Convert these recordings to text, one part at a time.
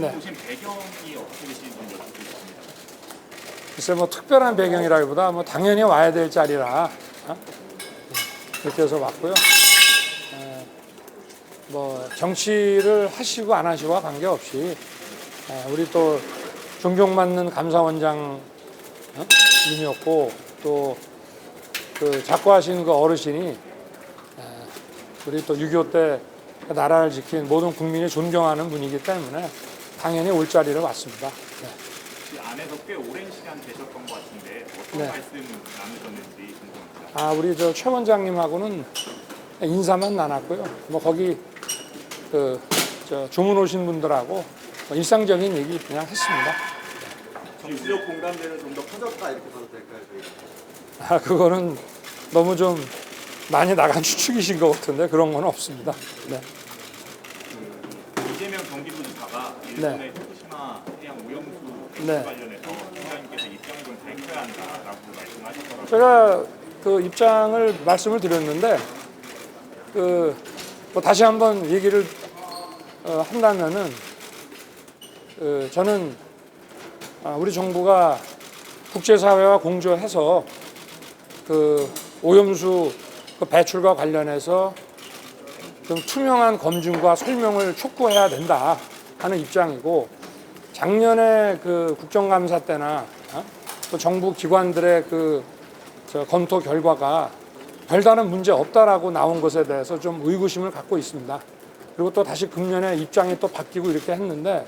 네. 오신 배경이 어떻게 되시는지 여쭙겠습니다. 글쎄 뭐 특별한 배경이라기보다 뭐 당연히 와야 될 자리라 어? 그렇게 해서 왔고요. 에, 뭐 정치를 하시고 안 하시고와 관계없이 에, 우리 또 존경받는 감사원장 어? 님이었고 또 그 작고 하신 그 어르신이 에, 우리 또 6.25때 나라를 지킨 모든 국민이 존경하는 분이기 때문에 당연히 올 자리를 왔습니다. 네. 이 안에서 꽤 오랜 시간 계셨던 것 같은데 어떤 네. 말씀 나누셨는지 궁금합니다. 아 우리 저 최 원장님하고는 인사만 나눴고요. 뭐 거기 그저 주문 오신 분들하고 뭐 일상적인 얘기 그냥 했습니다. 정치적 공감대는 좀 더 커졌다 이렇게 봐도 될까요? 저희가? 아 그거는 너무 좀 많이 나간 추측이신 것 같은데 그런 건 없습니다. 네. 이재명 경기도지사가 일본의 후쿠시마 해양 오염수 네. 관련해서 총장님께서 입장을 좀 밝혀야 한다라고 말씀하시더라고요. 제가 그 입장을 말씀을 드렸는데 그 뭐 다시 한번 얘기를 어, 한다면은 그 저는 아, 우리 정부가 국제사회와 공조해서 그 오염수 그 배출과 관련해서 좀 투명한 검증과 설명을 촉구해야 된다 하는 입장이고 작년에 그 국정감사 때나 어? 또 정부 기관들의 그저 검토 결과가 별다른 문제 없다라고 나온 것에 대해서 좀 의구심을 갖고 있습니다. 그리고 또 다시 금년에 입장이 또 바뀌고 이렇게 했는데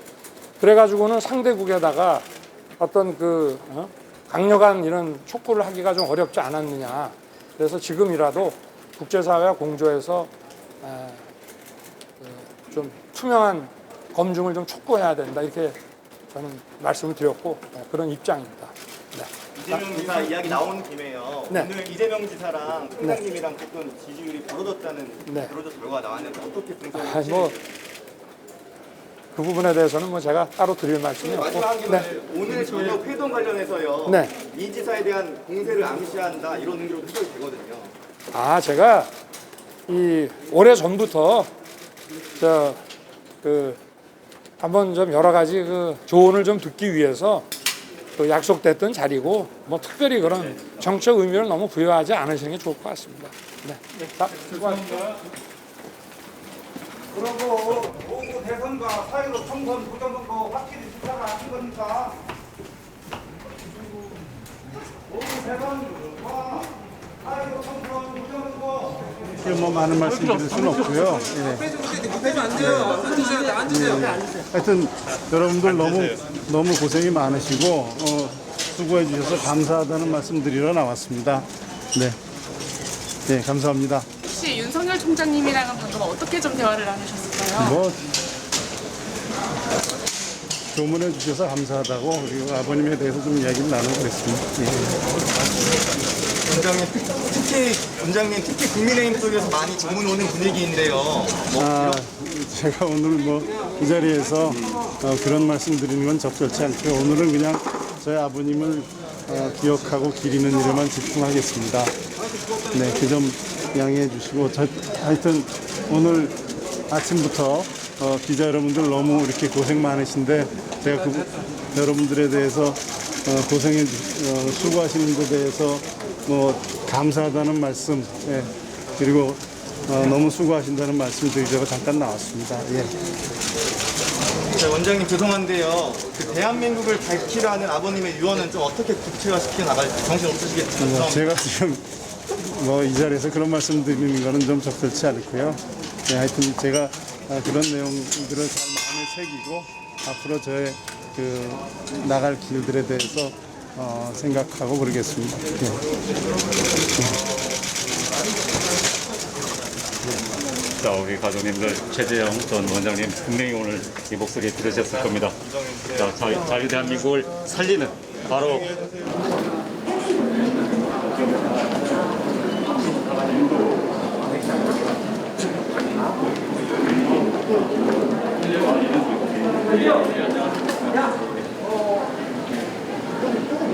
그래가지고는 상대국에다가 어떤 그 어? 강력한 이런 촉구를 하기가 좀 어렵지 않았느냐. 그래서 지금이라도 국제사회와 공조해서 좀 투명한 검증을 좀 촉구해야 된다 이렇게 저는 말씀을 드렸고 에, 그런 입장입니다. 네. 이재명 지사 이야기 나온 김에요. 네. 오늘 이재명 지사랑 총장님이랑 조금 지지율이 벌어졌다는 네. 벌어져 결과가 나왔는데 어떻게 아니, 뭐, 그 부분에 대해서는 뭐 제가 따로 드릴 말씀이 없고. 마지막 한 개만 네. 오늘 저녁 회동 관련해서요. 네. 이 지사에 대한 공세를 암시한다 이런 의미로 해석이 되거든요. 아, 제가 이 오래 전부터 저그 한번 좀 여러 가지 그 조언을 좀 듣기 위해서 또 약속됐던 자리고 뭐 특별히 그런 정책 의미를 너무 부여하지 않으시는 게 좋을 것 같습니다. 네. 자, 수고하셨습니다. 그리고 오구 대선과 사이로 총선 부정선거 확실히 숫자가 하신 거니까 오구 대선과 사이로 총선 부정선거 이렇게 뭐 많은 말씀 드릴 수는 없고요. 예. 예. 하여튼 여러분들 너무 너무 고생이 많으시고 어, 수고해 주셔서 감사하다는 말씀 드리러 나왔습니다. 네, 네 감사합니다. 혹시 윤석열 총장님이랑은 방금 어떻게 좀 대화를 나누셨을까요? 뭐 조문해 주셔서 감사하다고 그리고 아버님에 대해서 좀 이야기를 나누고 그랬습니다. 예. 원장님 특히 원장님 특히 국민의힘 쪽에서 많이 조문 오는 분위기인데요. 뭐 아, 제가 오늘 뭐 이 자리에서 어, 그런 말씀 드리는 건 적절치 않고요. 오늘은 그냥 저희 아버님을 어, 기억하고 기리는 일에만 집중하겠습니다. 네, 그 점 양해해 주시고 저, 하여튼 오늘 아침부터 어, 기자 여러분들 너무 이렇게 고생 많으신데 제가 그 여러분들에 대해서 어, 고생해 주, 어, 수고하시는 데 대해서 뭐 감사하다는 말씀 예, 그리고 어, 너무 수고하신다는 말씀 드리려고 잠깐 나왔습니다. 예. 자, 원장님 죄송한데요. 그 대한민국을 밝히라는 아버님의 유언은 좀 어떻게 구체화시켜 나갈지 정신 없으시겠죠? 뭐 제가 지금 뭐 이 자리에서 그런 말씀 드리는 거는 좀 적절치 않고요. 네, 하여튼 제가 아, 그런 내용들을 잘 마음에 새기고 앞으로 저의 그 나갈 길들에 대해서 어, 생각하고 그러겠습니다. 예. 자, 우리 가족님들 최재형 전 원장님 분명히 오늘 이 목소리 들으셨을 겁니다. 자, 자, 자유 대한민국을 살리는 바로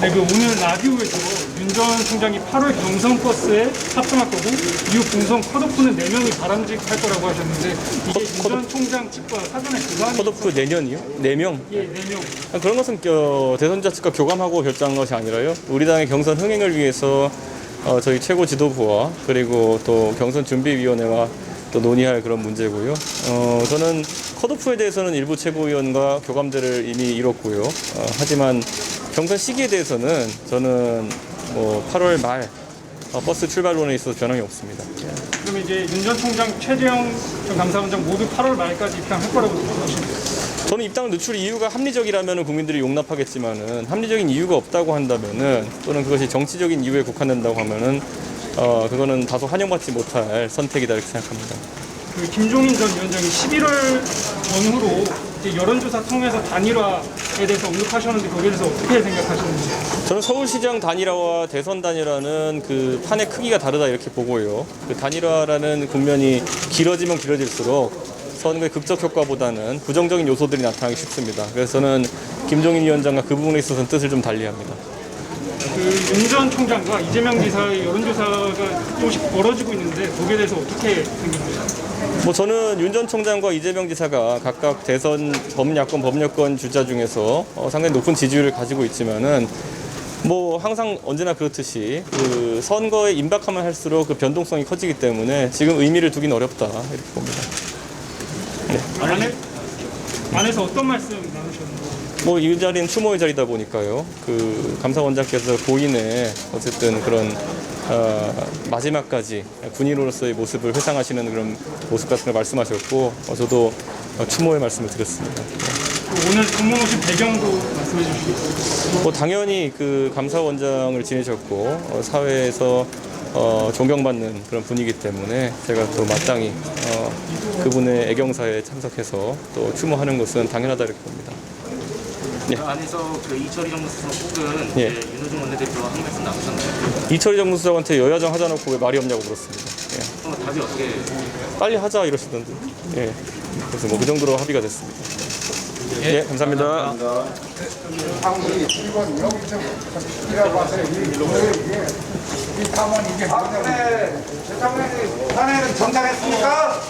네, 그 오늘 라디오에서 윤전 총장이 8월 경선 버스에 탑승할 거고 이후 본선 컷오프는 4명이 바람직할 거라고 하셨는데 이게 윤전 총장 측과 사전에 교감이 컷오프 내년이요? 4명? 예, 4명. 그런 것은 어, 대선자 측과 교감하고 결정한 것이 아니라요. 우리 당의 경선 흥행을 위해서 어, 저희 최고 지도부와 그리고 또 경선 준비위원회와 또 논의할 그런 문제고요. 어, 저는 컷오프에 대해서는 일부 최고위원과 교감들을 이미 이뤘고요. 어, 하지만 경선 시기에 대해서는 저는 뭐 8월 말 어, 버스 출발론에 있어서 변함이 없습니다. 그럼 이제 윤 전 총장, 최재형 전 감사원장 모두 8월 말까지 입당할 거라고 보시나요? 저는 입당을 늦출 이유가 합리적이라면 국민들이 용납하겠지만은 합리적인 이유가 없다고 한다면은 또는 그것이 정치적인 이유에 국한된다고 하면은 어 그거는 다소 환영받지 못할 선택이다 이렇게 생각합니다. 그 김종인 전 위원장이 11월 전후로 여론조사 통해서 단일화에 대해서 언급하셨는데 거기에 대해서 어떻게 생각하시는지? 저는 서울시장 단일화와 대선 단일화는 그 판의 크기가 다르다 이렇게 보고요. 그 단일화라는 국면이 길어지면 길어질수록 선거의 극적 효과보다는 부정적인 요소들이 나타나기 쉽습니다. 그래서 저는 김종인 위원장과 그 부분에 있어서는 뜻을 좀 달리합니다. 그 윤 전 총장과 이재명 지사의 여론조사가 조금씩 벌어지고 있는데 거기에 대해서 어떻게 생각하세요? 뭐 저는 윤 전 총장과 이재명 지사가 각각 대선 범야권 범여권 주자 중에서 어, 상당히 높은 지지율을 가지고 있지만은 뭐 항상 언제나 그렇듯이 그 선거에 임박하면 할수록 그 변동성이 커지기 때문에 지금 의미를 두긴 어렵다 이렇게 봅니다. 안에, 안에서 어떤 말씀? 뭐 이 자리는 추모의 자리다 보니까요. 그 감사원장께서 고인의 어쨌든 그런 어, 마지막까지 군인으로서의 모습을 회상하시는 그런 모습 같은 걸 말씀하셨고 어, 저도 어, 추모의 말씀을 드렸습니다. 그 오늘 공문 오신 배경도 말씀해 주시겠어요? 뭐 당연히 그 감사원장을 지내셨고 어, 사회에서 어, 존경받는 그런 분이기 때문에 제가 또 마땅히 어, 그분의 애경사에 참석해서 또 추모하는 것은 당연하다 이렇게 봅니다. 그 안에서 그 이철희 정무수석 혹은 예. 이제 윤호중 원내대표와 한 말씀 나누셨나요? 이철희 정무수석한테 여야정 하자 놓고 왜 말이 없냐고 물었습니다. 예. 그럼 답이 어떻게 빨리 하자 이러시던데. 예. 그래서 뭐 그 정도로 합의가 됐습니다. 예, 감사합니다. 아, 그래. 대장관이 탄핵은 정당했습니까?